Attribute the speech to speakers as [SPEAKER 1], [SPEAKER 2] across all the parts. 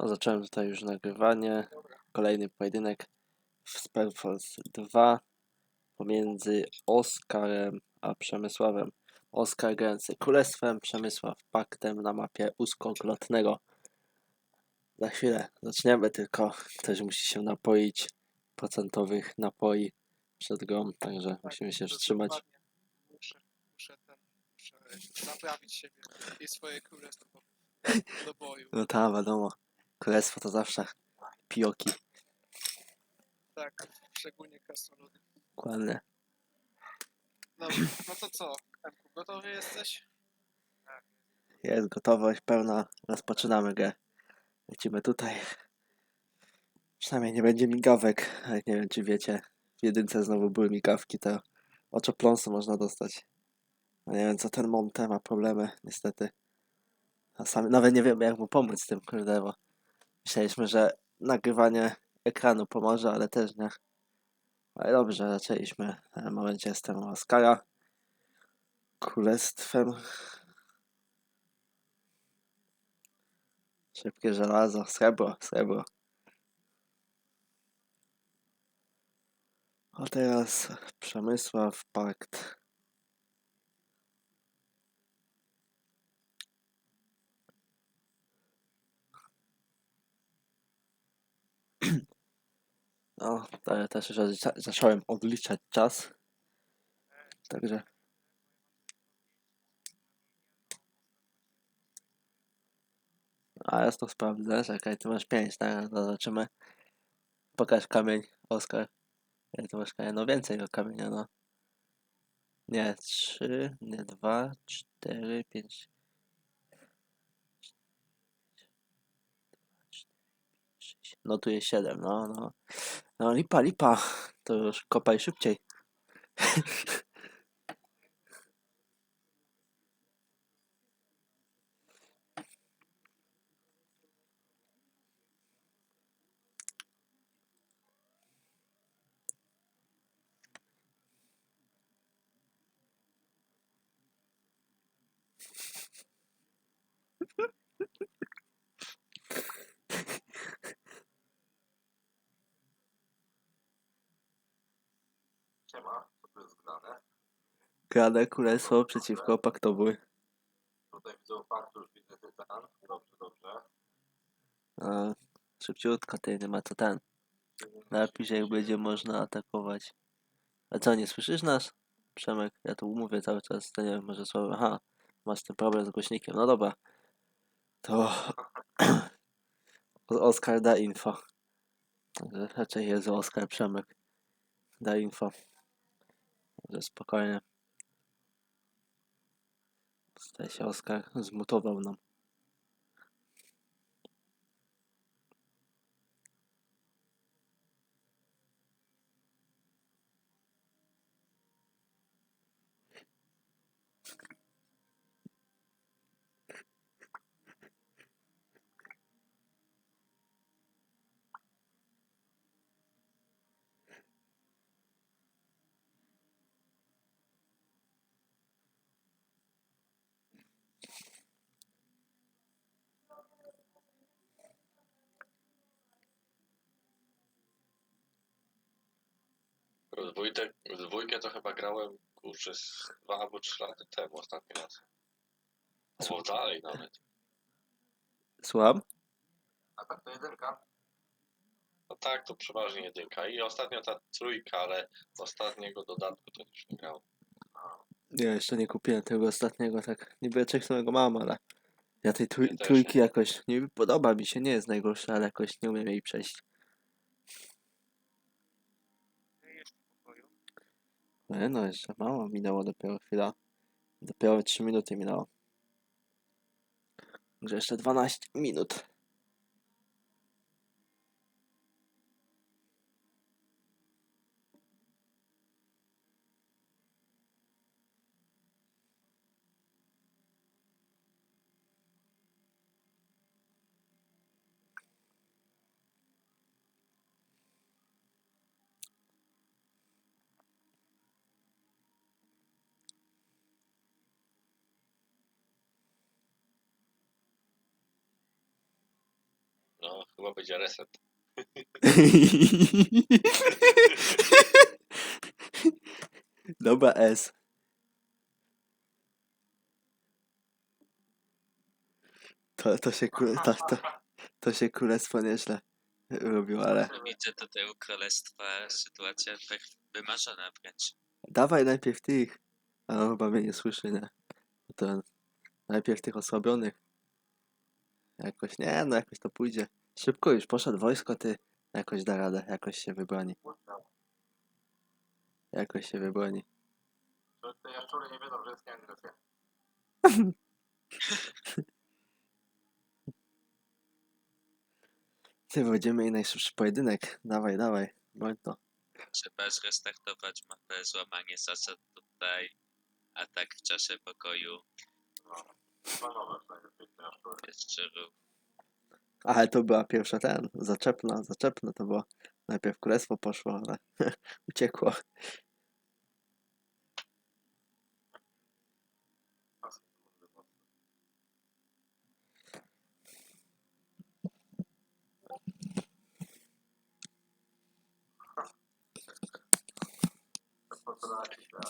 [SPEAKER 1] No, zacząłem tutaj już nagrywanie. Kolejny pojedynek w Spellforce 2 pomiędzy Oskarem a Przemysławem. Oskar grający Królestwem, Przemysław Paktem na mapie Uskoglotnego. Za chwilę zaczniemy, tylko ktoś musi się napoić procentowych napoi przed grą, także musimy się wstrzymać.
[SPEAKER 2] Muszę, muszę, ten, muszę naprawić siebie i swoje królestwo do boju.
[SPEAKER 1] No tak, wiadomo. Królestwo to zawsze pioki.
[SPEAKER 2] Tak, szczególnie krasnoludy.
[SPEAKER 1] Dokładnie.
[SPEAKER 2] Dobra, no to co? Emku, gotowy jesteś?
[SPEAKER 1] Jest gotowość pełna. Rozpoczynamy grę. Lecimy tutaj. Przynajmniej nie będzie migawek. Ale nie wiem, czy wiecie. W jedynce znowu były migawki, to oczopląsu można dostać. No nie wiem, co ten Monte ma problemy, niestety. A nawet nie wiemy, jak mu pomóc z tym, kurde, bo myśleliśmy, że nagrywanie ekranu pomoże, ale też nie. Ale dobrze, zaczęliśmy. W tym momencie jestem u. Królestwem Szybkie żelazo, srebro, srebro. A teraz Przemysław Pakt. No, też już zaczą- zacząłem odliczać czas. Także. A ja to sprawdzę, czekaj, ty masz 5, tak? To zobaczymy. Pokaż kamień, Oskar. Ile ty masz kamienia? No więcej o kamienia, no. Nie, 3, nie 2, 4, 5. No tu jest 7, no, no. No lipa, lipa. To już kopaj szybciej.
[SPEAKER 3] Siema, co tu jest grane?
[SPEAKER 1] Grane królestwo przeciwko paktowi.
[SPEAKER 3] Tutaj widzę faktu, już widzę tytan. Dobrze, dobrze.
[SPEAKER 1] A, szybciutko, ty nie ma co ten. Napisz, jak będzie można atakować. A co, nie słyszysz nas? Przemek, ja tu mówię cały czas, to nie wiem, może słowo. Aha, masz ten problem z głośnikiem. No dobra. To Oskar da info. Także Raczej jest Oskar Przemek. Da info. Spokojnie. Tutaj się Oskar zmutował nam.
[SPEAKER 4] W dwójkę, w dwójkę to chyba grałem kurczę z dwa albo trzy lata temu ostatni raz. Albo dalej nawet.
[SPEAKER 1] Słucham?
[SPEAKER 3] A tak to jedynka.
[SPEAKER 4] No tak, to przeważnie jedynka. I ostatnio ta trójka, ale z ostatniego dodatku to już nie grałem.
[SPEAKER 1] Ja jeszcze nie kupiłem tego ostatniego, tak niby czek samego mam, ale ja tej trój,
[SPEAKER 4] Ja też
[SPEAKER 1] trójki jakoś nie podoba mi się, nie jest najgorsza, ale jakoś nie umiem jej przejść.
[SPEAKER 2] Nie jest w pokoju.
[SPEAKER 1] No, no jeszcze mało minęło dopiero chwila. Dopiero 3 minuty minęło. Także jeszcze 12 minut.
[SPEAKER 4] Chyba będzie reset.
[SPEAKER 1] Dobra, S. To, to się kule, to, to, to się królestwo nieźle robiło, ale
[SPEAKER 5] Widzę tutaj u królestwa sytuacja tak wymarzona wręcz.
[SPEAKER 1] dawaj najpierw tych. A on chyba mnie nie słyszy, nie? To najpierw tych osłabionych. Jakoś, nie, no jakoś to pójdzie. Szybko już poszedł wojsko, ty jakoś da radę, jakoś się wybroni. Jakoś się wybroni.
[SPEAKER 3] Te jaszczury nie wiedzą, że jest agresja.
[SPEAKER 1] Ty, będziemy mieli najszybszy pojedynek. Dawaj, dawaj. Bądź to.
[SPEAKER 5] Trzeba zrestartować mapę, złamanie zasad tutaj, atak w czasie pokoju,
[SPEAKER 3] Planowe przynajmniej te jaszczury.
[SPEAKER 5] jeszcze ruch.
[SPEAKER 1] Ale to była pierwsza ten, zaczepna, zaczepna to było. Najpierw królestwo poszło, ale uciekło.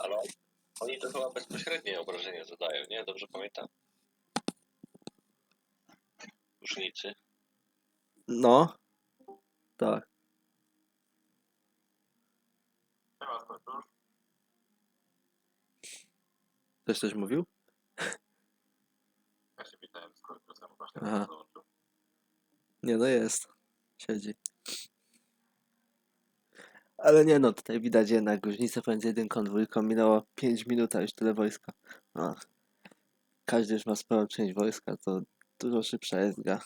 [SPEAKER 4] Ale oni to chyba bezpośrednie obrażenia zadają, nie? Dobrze pamiętam. Różnicy.
[SPEAKER 1] No. Tak. Ktoś coś mówił?
[SPEAKER 3] Ja się widziałem z Korkusem, właśnie
[SPEAKER 1] Aha.
[SPEAKER 3] dołączył.
[SPEAKER 1] Nie, no jest. Siedzi. Ale nie no, tutaj widać jednak różnicę pomiędzy jedynką, dwójką. Minęło 5 minut, a już tyle wojska. No. Każdy już ma swoją część wojska, to dużo szybsza jest gra.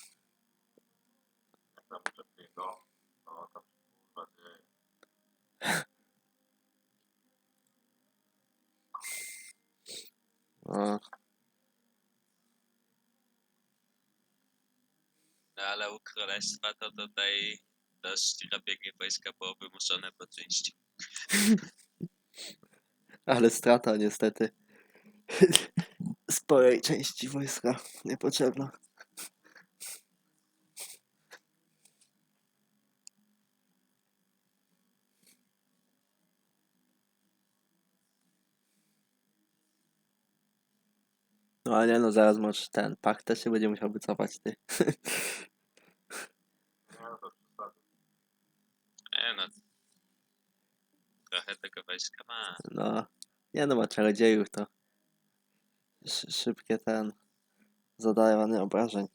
[SPEAKER 3] Jak tam wcześniej go, to tam się kurwa dzieje.
[SPEAKER 1] No.
[SPEAKER 5] No ale u królestwa to tutaj dość robienie wojska było wymuszone po części.
[SPEAKER 1] Ale strata niestety. Sporej części wojska niepotrzebna. No ale nie no, zaraz masz ten pakt też się będzie musiał wycofać ty.
[SPEAKER 3] No to.
[SPEAKER 5] E no, trochę tego wojska ma.
[SPEAKER 1] No, nie no, ma czarodziejów to sz- szybkie ten zadawanie obrażeń.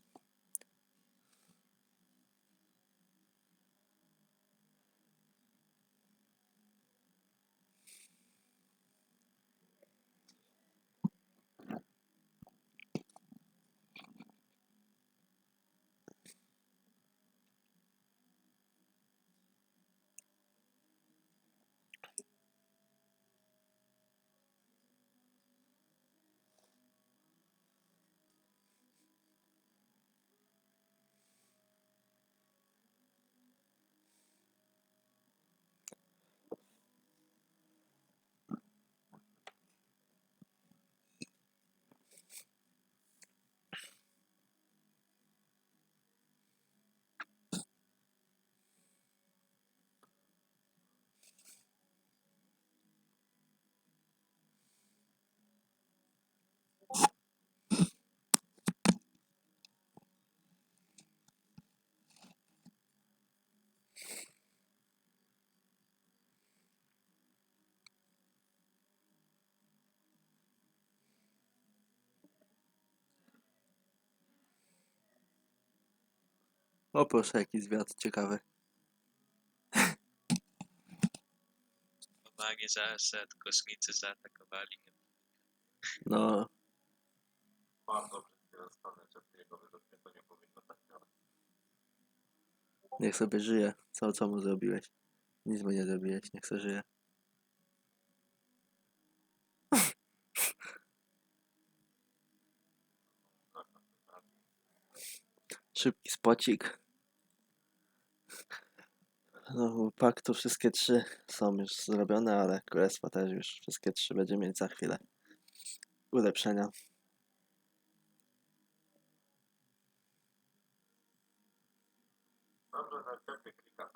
[SPEAKER 1] O proszę, jaki zwiat ciekawy.
[SPEAKER 5] Złamanie zasad, kosmicy zaatakowali.
[SPEAKER 1] No,
[SPEAKER 3] Bardzo brzydkie rozstane czeskiego, według mnie to nie powinno tak działać.
[SPEAKER 1] niech sobie żyje. Co, co mu zrobiłeś? Nic mu nie zrobiłeś, niech sobie żyje. Szybki spocik. No, paktu wszystkie trzy są już zrobione, ale królestwo też już wszystkie trzy będzie mieć za chwilę ulepszenia.
[SPEAKER 3] Lepiej klikam.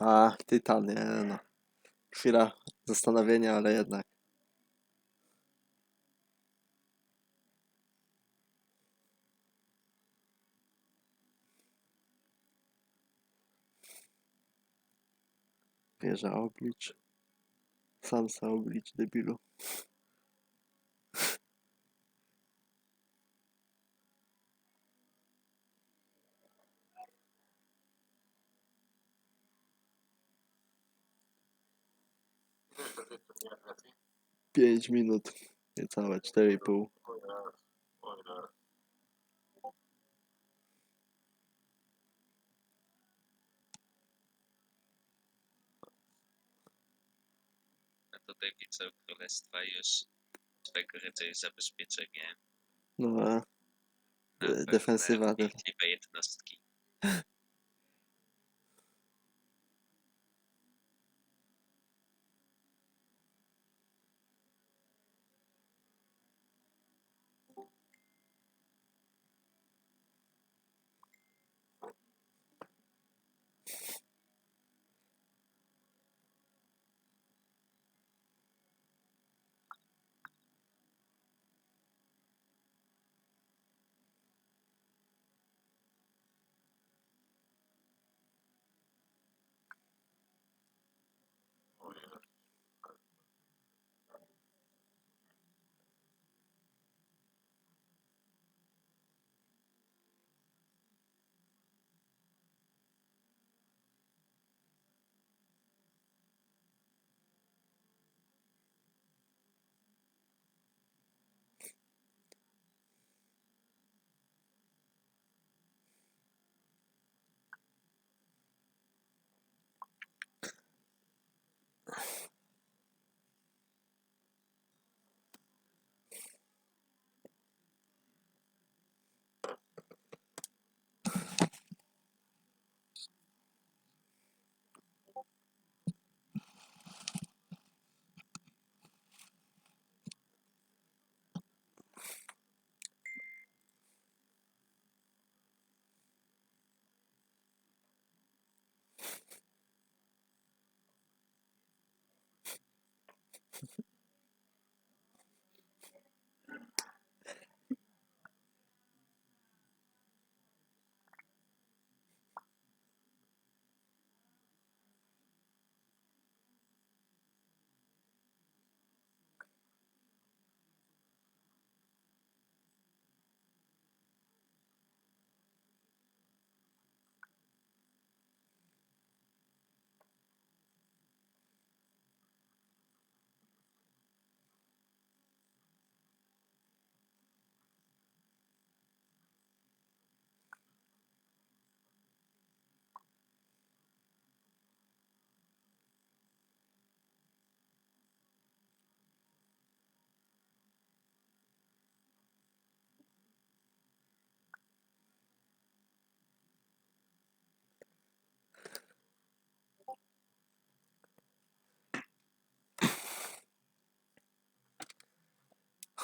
[SPEAKER 1] A, Tytan, nie no. Chwila zastanowienia, ale jednak. Wieża oblicz. Sam se oblicz, debilu.
[SPEAKER 3] Ile jeszcze to jest pewnie agresji?
[SPEAKER 1] 5 minut. Niecałe 4,5.
[SPEAKER 3] O Jezu, o Jezu.
[SPEAKER 5] No tutaj widzę królestwa już swego rodzaju zabezpieczenie
[SPEAKER 1] No, a
[SPEAKER 5] na
[SPEAKER 1] defensywa, def-
[SPEAKER 5] jednostki.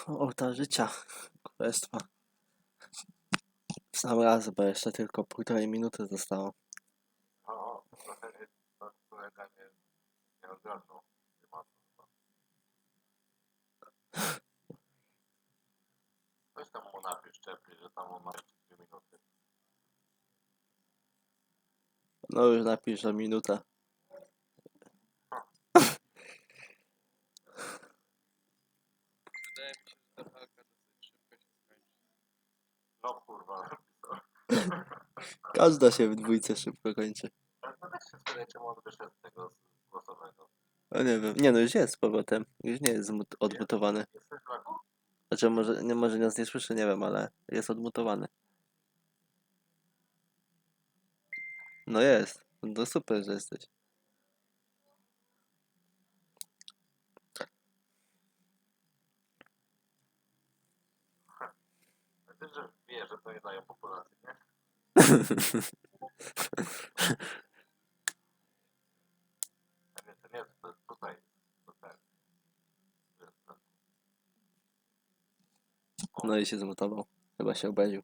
[SPEAKER 1] Ołtarz życia. Królestwa. W sam raz, bo jeszcze tylko półtorej minuty zostało.
[SPEAKER 3] O, o, trochę to kolega nie, nie ogarnął tematu. Weź tam mu napisz, Czepli, że tam on ma jeszcze 3 minuty.
[SPEAKER 1] No już napiszę minutę.
[SPEAKER 2] Wydaje mi się, że ta walka dosyć szybko się skończy.
[SPEAKER 3] No kurwa.
[SPEAKER 1] Każda się w dwójce szybko kończy.
[SPEAKER 3] Też się spytaj, czemu on wyszedł z tego z głosowego.
[SPEAKER 1] No nie wiem. Nie no, już jest z powrotem. Już nie jest zmut- odmutowany.
[SPEAKER 3] Jesteś w lagu?
[SPEAKER 1] Znaczy może, nie, może nas nie słyszy, nie wiem, ale jest odmutowany. No jest. No super, że jesteś.
[SPEAKER 3] Wiesz, że wie, że to nie daje populacji,
[SPEAKER 1] No i się zmutował. Chyba się obraził.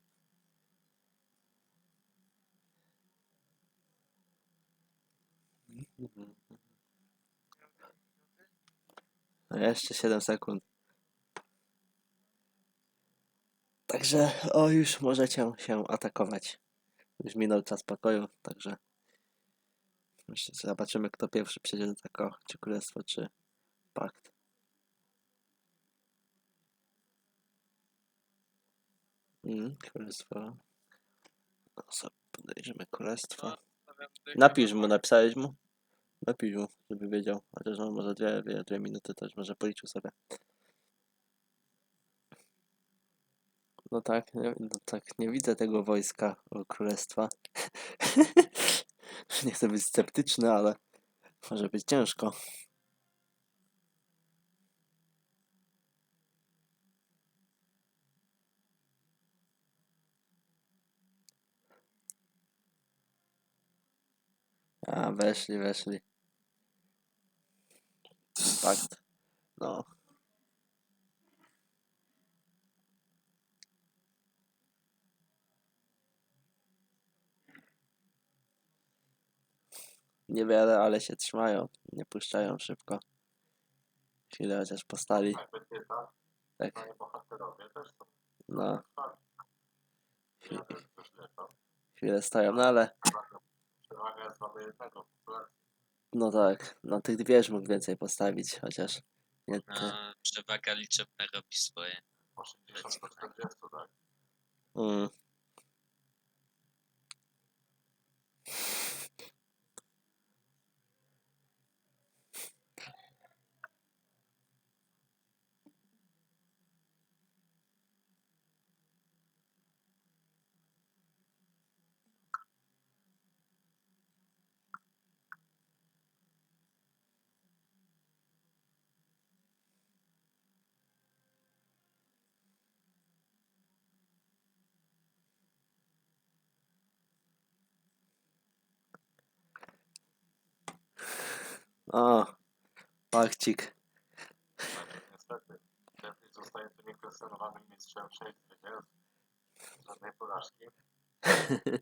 [SPEAKER 1] No jeszcze 7 sekund. Także, o już możecie się atakować. Już minął czas pokoju, także myślę, że zobaczymy kto pierwszy przejdzie do tego, czy królestwo, czy pakt. Mm, królestwo. Podejrzymy królestwo. Napisz
[SPEAKER 2] na
[SPEAKER 1] mu, napisałeś mu? Napisz mu, żeby wiedział. Chociaż on może dwie, dwie, dwie minuty też może policzył sobie. No tak, nie, no tak, nie widzę tego wojska o królestwa. nie chcę być sceptyczny, ale może być ciężko. A, weszli, weszli. Pakt. No. Niewiele, ale się trzymają. Nie puszczają szybko. Chwilę chociaż postali.
[SPEAKER 3] Tak,
[SPEAKER 1] Tak, no.
[SPEAKER 3] Lecą.
[SPEAKER 1] Chwilę stoją, no ale no tak, no tych wież mógł więcej postawić, chociaż nie ty.
[SPEAKER 5] No, przewaga liczebna robi swoje.
[SPEAKER 3] 80 do 40, tak?
[SPEAKER 1] Mm. O, pakcik.
[SPEAKER 3] Niestety. Lepiej zostaje tu niekwestionowanym mistrzem 6 zwycięstw. Żadnej porażki.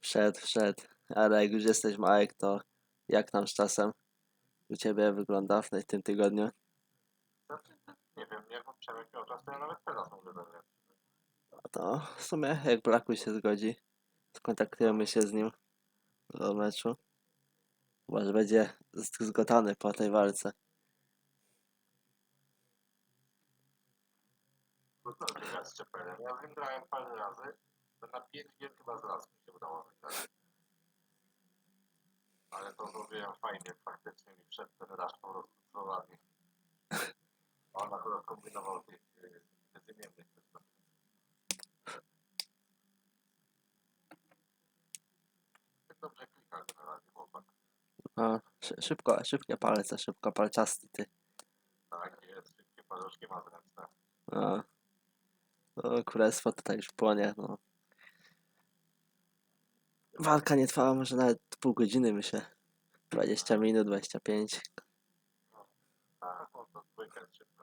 [SPEAKER 1] Wszedł, wszedł. Ale jak już jesteś Majek, to jak tam z czasem u Ciebie wygląda w tym tygodniu?
[SPEAKER 3] Znaczy, nie wiem, jak on Przemek miał czas, to ja nawet teraz mogę zagrać.
[SPEAKER 1] No to w sumie jak Blaku się zgodzi, skontaktujemy się z nim do meczu. Może będzie zgotany po tej walce.
[SPEAKER 3] Trudno wygrać z Czepelem. Ja z nim grałem parę razy. To na 5 gier chyba z raz mi się udało wygrać. Ale to zrobiłem fajnie, faktycznie mi wszedł ten raż po prostu słowami. On akurat kombinował tych y, bezimiennych też tam. Dobrze klika generalnie chłopak.
[SPEAKER 1] No, szy- szybko, szybkie palce, szybko palczasty ty.
[SPEAKER 3] Tak jest, szybkie paluszki ma zręczne.
[SPEAKER 1] No. No, królestwo tutaj już płonie, no. Walka nie trwała może nawet pół godziny, myślę. 20 minut, 25.
[SPEAKER 3] Tak, on to dwójka jest szybko.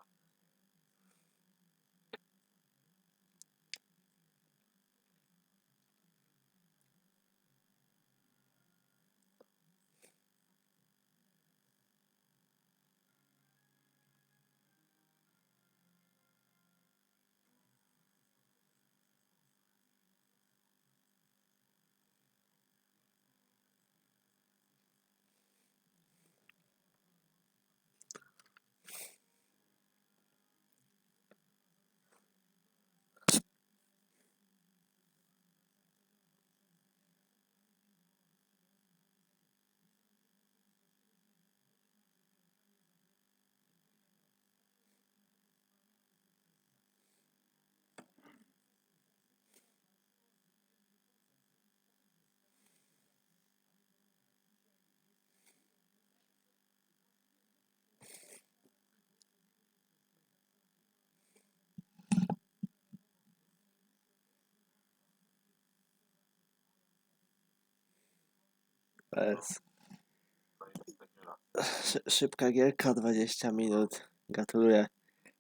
[SPEAKER 1] Szy- Szybka gierka, 20 minut. Gratuluję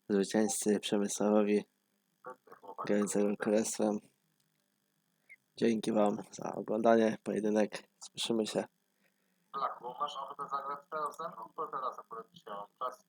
[SPEAKER 1] zwycięzcy Przemysławowi grającego królestwem. Dzięki Wam za oglądanie. Pojedynek. Słyszymy się.
[SPEAKER 3] Blaku, masz ochotę zagrać teraz? No to teraz akurat dzisiaj mam czas.